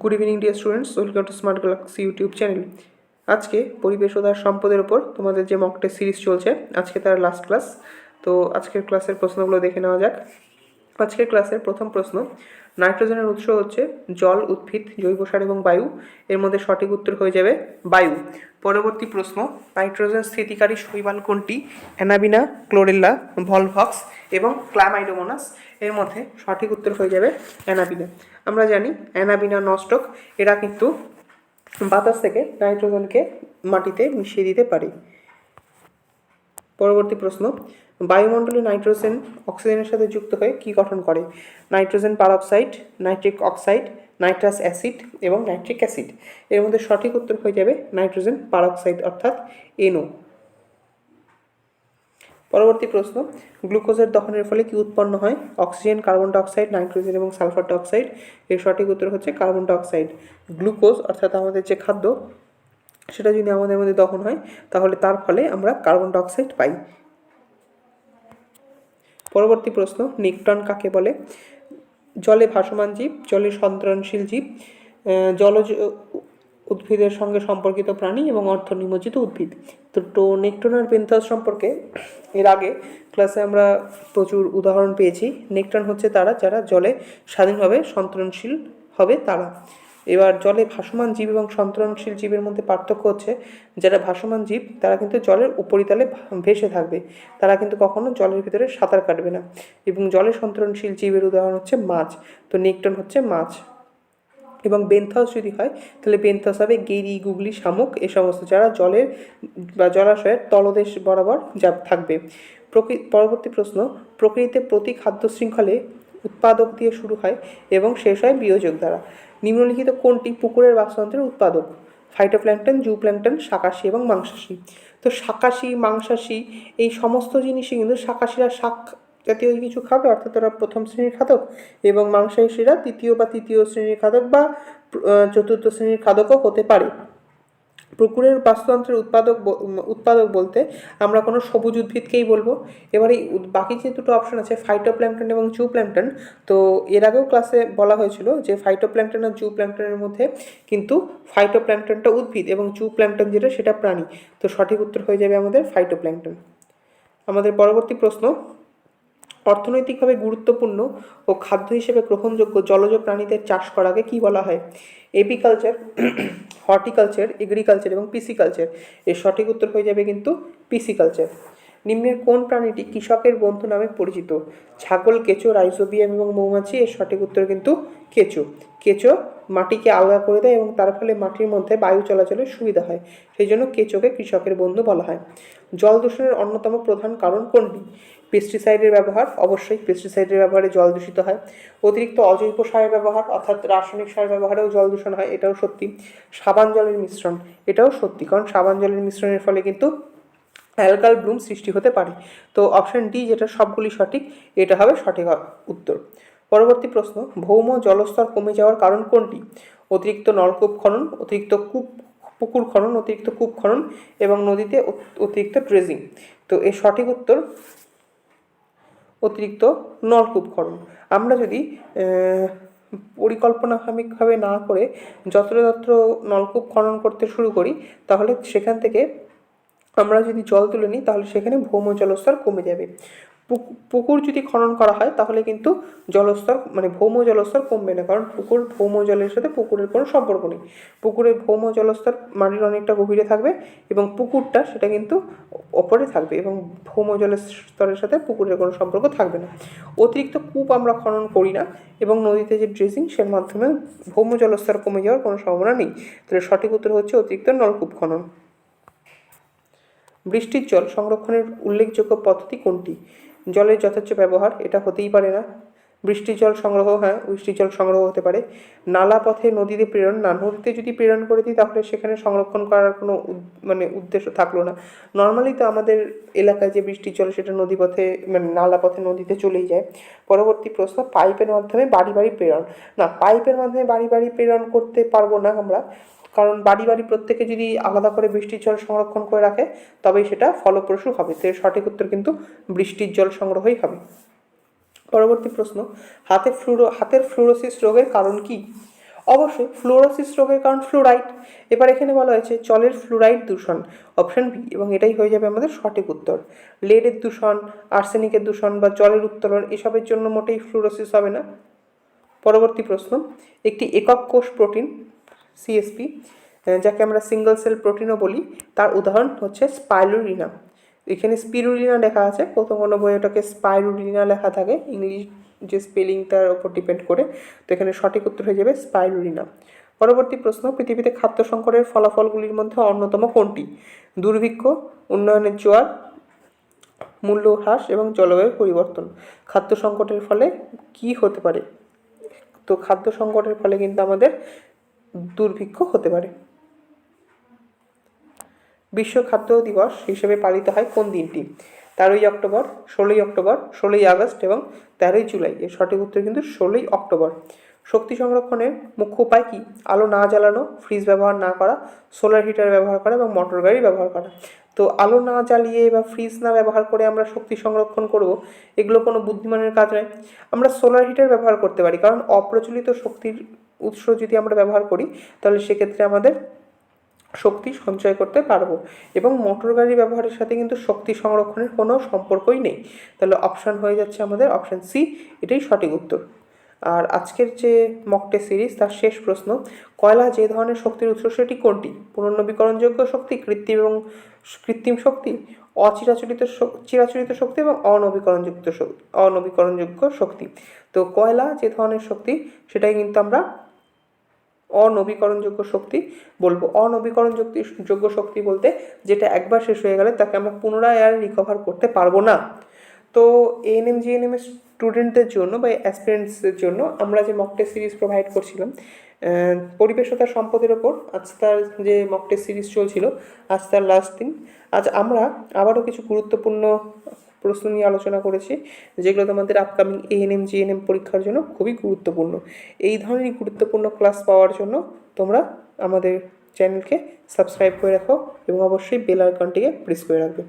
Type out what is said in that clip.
Good evening dear students welcome to smart galaxy YouTube channel আজকে পরিবেশ ওদার সম্পদের ওপর তোমাদের যে মকটে সিরিজ চলছে, আজকে তার লাস্ট ক্লাস তো আজকের ক্লাসের প্রশ্নগুলো দেখে নেওয়া যাক। আজকের ক্লাসের প্রথম প্রশ্ন, নাইট্রোজেনের উৎস হচ্ছে জল, উদ্ভিদ, জৈব সার এবং বায়ু। এর মধ্যে সঠিক উত্তর হয়ে যাবে বায়ু। পরবর্তী প্রশ্ন, নাইট্রোজেন স্থিতিকারী শৈবাল কোনটি? অ্যানাবিনা, ক্লোরেল্লা, ভলভক্স এবং ক্লামাইডোমোনাস এর মধ্যে সঠিক উত্তর হয়ে যাবে অ্যানাবিনা। আমরা জানি অ্যানাবিনা নস্টক এরা কিন্তু বাতাস থেকে নাইট্রোজেনকে মাটিতে মিশিয়ে দিতে পারে। পরবর্তী প্রশ্ন বায়ুমণ্ডলে নাইট্রোজেন অক্সিজেনের সাথে যুক্ত হয়ে কী গঠন করে? Nitrogen peroxide, nitric oxide, nitrous acid এবং নাইট্রিক অ্যাসিড। এর মধ্যে সঠিক উত্তর হয়ে যাবে নাইট্রোজেন পারঅক্সাইড অর্থাৎ এনও পরবর্তী প্রশ্ন, গ্লুকোজের দহনের ফলে কি উৎপন্ন হয়? অক্সিজেন, কার্বন ডাইঅক্সাইড, নাইট্রোজেন এবং সালফার ডাইঅক্সাইড। এর সঠিক উত্তর হচ্ছে কার্বন ডাইঅক্সাইড। গ্লুকোজ অর্থাৎ আমাদের যে খাদ্য, সেটা যদি আমাদের মধ্যে দহন হয়, তাহলে তার ফলে আমরা কার্বন ডাইঅক্সাইড পাই। পরবর্তী প্রশ্ন নিকটন কাকে বলে? জলে ভাসমান জীব, জলে সন্তরণশীল জীব জলজ উদ্ভিদের সঙ্গে সম্পর্কিত প্রাণী এবং অর্থ নিমজ্জিত উদ্ভিদ। তো নেকটন আর পেন্থাস সম্পর্কে এর আগে ক্লাসে আমরা প্রচুর উদাহরণ পেয়েছি। নেকটন হচ্ছে তারা, যারা জলে স্বাধীনভাবে সন্তরণশীল হবে তারা। এবার জলে ভাসমান জীব এবং সন্তরণশীল জীবের মধ্যে পার্থক্য হচ্ছে, যারা ভাসমান জীব, তারা কিন্তু জলের উপরিতলে ভেসে থাকবে। তারা কিন্তু কখনো জলের ভিতরে সাঁতার কাটবে না। এবং জলে সন্তরণশীল জীবের উদাহরণ হচ্ছে মাছ। তো নেকটন হচ্ছে মাছ। এবং বেন্থাস যদি হয়, তাহলে বেন্থাস হবে গেরি, গুগলি, শামুক, এ সমস্ত যারা জলের বা জলাশয়ের তলদেশ বরাবর যা থাকবে। প্রকৃ, পরবর্তী প্রশ্ন, প্রকৃতিতে প্রতি খাদ্য শৃঙ্খলে উৎপাদক দিয়ে শুরু হয় এবং শেষ হয় বিয়োজক দ্বারা। নিম্নলিখিত কোনটি পুকুরের বাস্তুতন্ত্রের উৎপাদক? ফাইটোপ্ল্যাঙ্কটন জুপ্ল্যাঙ্কটন শাকাশি এবং মাংসাশী। তো শাকাশি, মাংসাশী এই সমস্ত জিনিসই কিন্তু শাকাশিরা শাক জাতীয় কিছু খাবে, অর্থাৎ ওরা প্রথম শ্রেণির খাদক এবং মাংসাশীরা তৃতীয় বা তৃতীয় শ্রেণির খাদক বা চতুর্থ শ্রেণির খাদকও হতে পারে। পুকুরের বাস্তুতন্ত্রের উৎপাদক উৎপাদক বলতে আমরা কোনো সবুজ উদ্ভিদকেই বলব। এবার এই বাকি যে দুটো অপশন আছে ফাইটোপ্ল্যাঙ্কটন এবং জু প্ল্যাঙ্কটন তো এর আগেও ক্লাসে বলা হয়েছিল যে ফাইটোপ্ল্যাঙ্কটন আর জু প্ল্যাঙ্কটনের মধ্যে কিন্তু ফাইটোপ্ল্যাঙ্কটনটা উদ্ভিদ এবং জু প্ল্যাঙ্কটন যেটা সেটা প্রাণী। তো সঠিক উত্তর হয়ে যাবে আমাদের ফাইটোপ্ল্যাঙ্কটন আমাদের পরবর্তী প্রশ্ন অর্থনৈতিকভাবে গুরুত্বপূর্ণ ও খাদ্য হিসেবে গ্রহণযোগ্য জলজ প্রাণীদের চাষ করাকে কি বলা হয়? এপিকালচার, হর্টিকালচার, এগ্রিকালচার এবং পিসিকালচার। এর সঠিক উত্তর হয়ে যাবে কিন্তু পিসিকালচার। নিম্নের কোন প্রাণীটি কৃষকের বন্ধু নামে পরিচিত? ছাগল, কেঁচো রাইজোবিয়াম এবং মৌমাছি। এর সঠিক উত্তর কিন্তু কেঁচো। কেঁচো মাটিকে আলগা করে দেয় এবং তার ফলে মাটির মধ্যে বায়ু চলাচলের সুবিধা হয়। সেই জন্য কেঁচোকে কৃষকের বন্ধু বলা হয়। জল দূষণের অন্যতম প্রধান কারণ কোনটি? পেস্টিসাইডের ব্যবহার। অবশ্যই পেস্টিসাইডের ব্যবহারে জল দূষিত হয়। অতিরিক্ত অজৈব সারের ব্যবহার, অর্থাৎ রাসায়নিক সার ব্যবহারেও জল দূষণ হয়, এটাও সত্যি। সাবান জলের মিশ্রণ, এটাও সত্যি, কারণ সাবান জলের মিশ্রণের ফলে কিন্তু অ্যালকাল ব্লুম সৃষ্টি হতে পারে। তো অপশন ডি যেটা, সবগুলি সঠিক, এটা হবে সঠিক উত্তর। পরবর্তী প্রশ্ন, ভৌম জলস্তর কমে যাওয়ার কারণ কোনটি? অতিরিক্ত নলকূপ খনন, অতিরিক্ত কূপ, পুকুর খনন, অতিরিক্ত কূপ খনন এবং নদীতে অতিরিক্ত ড্রেজিং। তো এর সঠিক উত্তর, অতিরিক্ত নলকূপ খনন। আমরা যদি পরিকল্পনাভাবে না করে যত্রতত্র নলকূপ খনন করতে শুরু করি, তাহলে সেখান থেকে আমরা যদি জল তুলে নিই, তাহলে সেখানে ভৌম জলস্তর কমে যাবে। পুকুর যদি খনন করা হয় তাহলে কিন্তু জলস্তর মানে ভৌম জলস্তর কমবে না। কারণ পুকুর ভৌম জলের সাথে পুকুরের কোনো সম্পর্ক নেই। পুকুরের ভৌম জলস্তর মাটির অনেকটা গভীরে থাকবে এবং পুকুরটা সেটা কিন্তু ওপরে থাকবে এবং ভৌম স্তরের সাথে পুকুরের কোনো সম্পর্ক থাকবে না। অতিরিক্ত কূপ আমরা খনন করি না এবং নদীতে যে ড্রেসিং সের মাধ্যমে ভৌম জলস্তর কমে যাওয়ার কোনো সম্ভাবনা নেই। তাহলে সঠিক উত্তর হচ্ছে অতিরিক্ত নলকূপ খনন। বৃষ্টির জল সংরক্ষণের উল্লেখযোগ্য পদ্ধতি কোনটি? জলের যথেচ্ছ ব্যবহার, এটা হতেই পারে না। বৃষ্টির জল সংগ্রহ হ্যাঁ বৃষ্টির জল সংগ্রহ হতে পারে। নালা পথে নদীতে প্রেরণ, না, নদীতে যদি প্রেরণ করে দিই, তাহলে সেখানে সংরক্ষণ করার কোনো মানে উদ্দেশ্য থাকল না। নর্মালি তো আমাদের এলাকায় যে বৃষ্টির জল, সেটা নদী পথে মানে নালা পথে নদীতে চলেই যায়। পরবর্তী প্রশ্ন, পাইপের মাধ্যমে বাড়ি বাড়ি প্রেরণ। না, পাইপের মাধ্যমে বাড়ি বাড়ি প্রেরণ করতে পারব না আমরা। কারণ বাড়ি বাড়ি প্রত্যেকে যদি আলাদা করে বৃষ্টির জল সংরক্ষণ করে রাখে, তবেই সেটা ফলপ্রসূ হবে। তো সঠিক উত্তর কিন্তু বৃষ্টির জল সংগ্রহই হবে। পরবর্তী প্রশ্ন হাতে ফ্লুরো হাতের ফ্লুরোসিস রোগের কারণ কি? অবশ্যই ফ্লোরোসিস রোগের কারণ ফ্লোরাইড। এবার এখানে বলা হয়েছে জলের ফ্লোরাইড দূষণ, অপশন বি, এবং এটাই হয়ে যাবে আমাদের সঠিক উত্তর। লেডের দূষণ আর্সেনিকের দূষণ বা জলের উত্তোলন, এসবের জন্য মোটেই ফ্লোরোসিস হবে না। পরবর্তী প্রশ্ন, একটি একক কোষ প্রোটিন সিএসপি যাকে আমরা সিঙ্গল সেল প্রোটিনও বলি, তার উদাহরণ হচ্ছে স্পাইরুলিনা এখানে স্পিরুলিনা লেখা আছে, প্রথম কোনো বই ওটাকে স্পাইরুলিনা লেখা থাকে, ইংলিশ যে স্পেলিং তার উপর ডিপেন্ড করে, তো এখানে সঠিক উত্তর হয়ে যাবে স্পাইরুলিনা পরবর্তী প্রশ্ন, পৃথিবীতে খাদ্য সংকটের ফলাফলগুলির মধ্যে অন্যতম কোনটি? দুর্ভিক্ষ, উন্নয়নের জোয়ার, মূল্য হ্রাস এবং জলবায়ু পরিবর্তন। খাদ্য সংকটের ফলে কি হতে পারে? তো খাদ্য সংকটের ফলে কিন্তু আমাদের দুর্ভিক্ষ হতে পারে। বিশ্ব খাদ্য দিবস হিসেবে পালিত হয় কোন দিনটি? তেরোই অক্টোবর, ষোলোই অক্টোবর, ষোলোই আগস্ট এবং তেরোই জুলাই। এর সঠিক উত্তর কিন্তু ষোলোই অক্টোবর। শক্তি সংরক্ষণের মুখ্য উপায় কি? আলো না জ্বালানো, ফ্রিজ ব্যবহার না করা সোলার হিটার ব্যবহার করা এবং মোটর গাড়ি ব্যবহার করা। তো আলো না জ্বালিয়ে বা ফ্রিজ না ব্যবহার করে আমরা শক্তি সংরক্ষণ করব, এগুলো কোনো বুদ্ধিমানের কাজ নয়। আমরা সোলার হিটার ব্যবহার করতে পারি, কারণ অপ্রচলিত শক্তির উৎস যদি আমরা ব্যবহার করি, তাহলে সেক্ষেত্রে আমাদের শক্তি সঞ্চয় করতে পারব। এবং মোটর গাড়ি ব্যবহারের সাথে কিন্তু শক্তি সংরক্ষণের কোনো সম্পর্কই নেই। তাহলে অপশান হয়ে যাচ্ছে আমাদের অপশান সি এটাই সঠিক উত্তর। আর আজকের যে মকটে সিরিজ তার শেষ প্রশ্ন, কয়লা যে ধরনের শক্তির উৎস, সেটি কোনটি? পুনর্নবীকরণযোগ্য শক্তি, কৃত্রিম এবং কৃত্রিম শক্তি, অচিরাচরিত চিরাচরিত শক্তি এবং অনবীকরণযুক্ত অনবীকরণযোগ্য শক্তি। তো কয়লা যে ধরনের শক্তি, সেটাই কিন্তু আমরা অনবীকরণযোগ্য শক্তি বলব। অনবীকরণযোগ্য যোগ্য শক্তি বলতে যেটা একবার শেষ হয়ে গেলে তাকে আমরা পুনরায় আর রিকভার করতে পারব না। তো এএনএম জিএনএম স্টুডেন্টদের জন্য বা অ্যাসপিরেন্টসদের জন্য আমরা যে মক টেস্ট সিরিজ প্রোভাইড করছিলাম পরিবেশ তার সম্পদের ওপর আজ তার যে মক টেস্ট সিরিজ চলছিল, আজ তার লাস্ট দিন। আজ আমরা আবারও কিছু গুরুত্বপূর্ণ প্রশ্ন নিয়ে আলোচনা করেছি, যেগুলো তোমাদের আপকামিং এএনএম জিএনএম পরীক্ষার জন্য খুবই গুরুত্বপূর্ণ। এই ধরনের গুরুত্বপূর্ণ ক্লাস পাওয়ার জন্য তোমরা আমাদের চ্যানেলকে সাবস্ক্রাইব করে রাখো এবং অবশ্যই বেল আইকনটিকে প্রেস করে রাখবে।